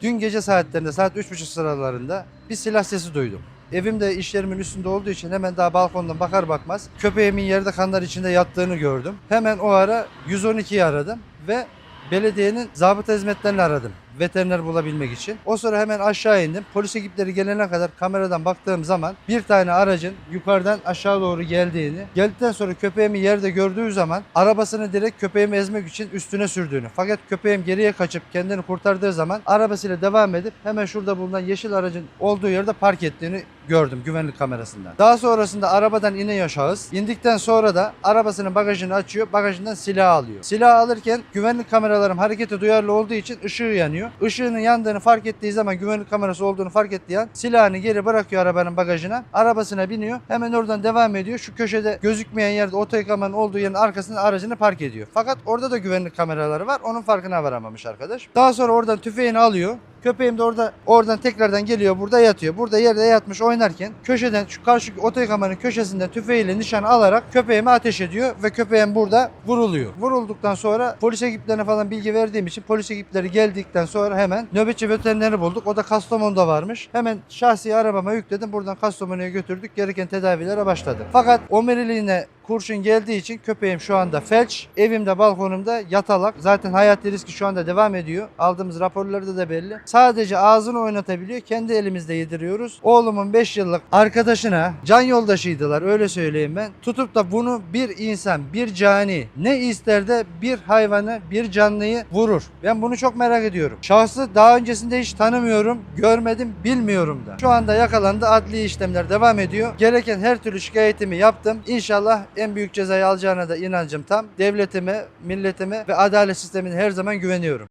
Dün gece saatlerinde saat 3.30 sıralarında bir silah sesi duydum. Evim de işlerimin üstünde olduğu için hemen daha balkondan bakar bakmaz köpeğimin yerde kanlar içinde yattığını gördüm. Hemen o ara 112'yi aradım ve belediyenin zabıta hizmetlerini aradım. Veteriner bulabilmek için. O sonra hemen aşağı indim. Polis ekipleri gelene kadar kameradan baktığım zaman bir tane aracın yukarıdan aşağı doğru geldiğini, geldikten sonra köpeğimi yerde gördüğü zaman arabasını direkt köpeğimi ezmek için üstüne sürdüğünü. Fakat köpeğim geriye kaçıp kendini kurtardığı zaman arabasıyla devam edip hemen şurada bulunan yeşil aracın olduğu yerde park ettiğini gördüm güvenlik kamerasından. Daha sonrasında arabadan inen şahıs indikten sonra da arabasının bagajını açıyor. Bagajından silah alıyor. Silah alırken güvenlik kameralarım harekete duyarlı olduğu için ışığı yanıyor. Işığının yandığını fark ettiği zaman güvenlik kamerası olduğunu fark ettiği an silahını geri bırakıyor arabanın bagajına. Arabasına biniyor. Hemen oradan devam ediyor. Şu köşede gözükmeyen yerde oto yıkamanın olduğu yerin arkasına aracını park ediyor. Fakat orada da güvenlik kameraları var. Onun farkına varamamış arkadaş. Daha sonra oradan tüfeğini alıyor. Köpeğim de orada oradan tekrardan geliyor burada yatıyor. Burada yerde yatmış oynarken köşeden şu karşı oto yıkamanın köşesinden tüfeğiyle nişan alarak köpeğime ateş ediyor ve köpeğim burada vuruluyor. Vurulduktan sonra polis ekiplerine falan bilgi verdiğim için polis ekipleri geldikten sonra hemen nöbetçi veterineri bulduk. O da Kastamonu'da varmış. Hemen şahsi arabama yükledim. Buradan Kastamonu'ya götürdük. Gereken tedavilere başladı. Fakat omeriliğine kurşun geldiği için köpeğim şu anda felç. Evimde balkonumda yatalak. Zaten hayati riski şu anda devam ediyor. Aldığımız raporlarda da belli. Sadece ağzını oynatabiliyor. Kendi elimizde yediriyoruz. Oğlumun 5 yıllık arkadaşına can yoldaşıydılar öyle söyleyeyim ben. Tutup da bunu bir insan, bir cani ne ister de bir hayvanı, bir canlıyı vurur. Ben bunu çok merak ediyorum. Şahsı daha öncesinde hiç tanımıyorum, görmedim, bilmiyorum da. Şu anda yakalandı. Adli işlemler devam ediyor. Gereken her türlü şikayetimi yaptım. İnşallah en büyük cezayı alacağına da inancım tam. Devletime, milletime ve adalet sistemine her zaman güveniyorum.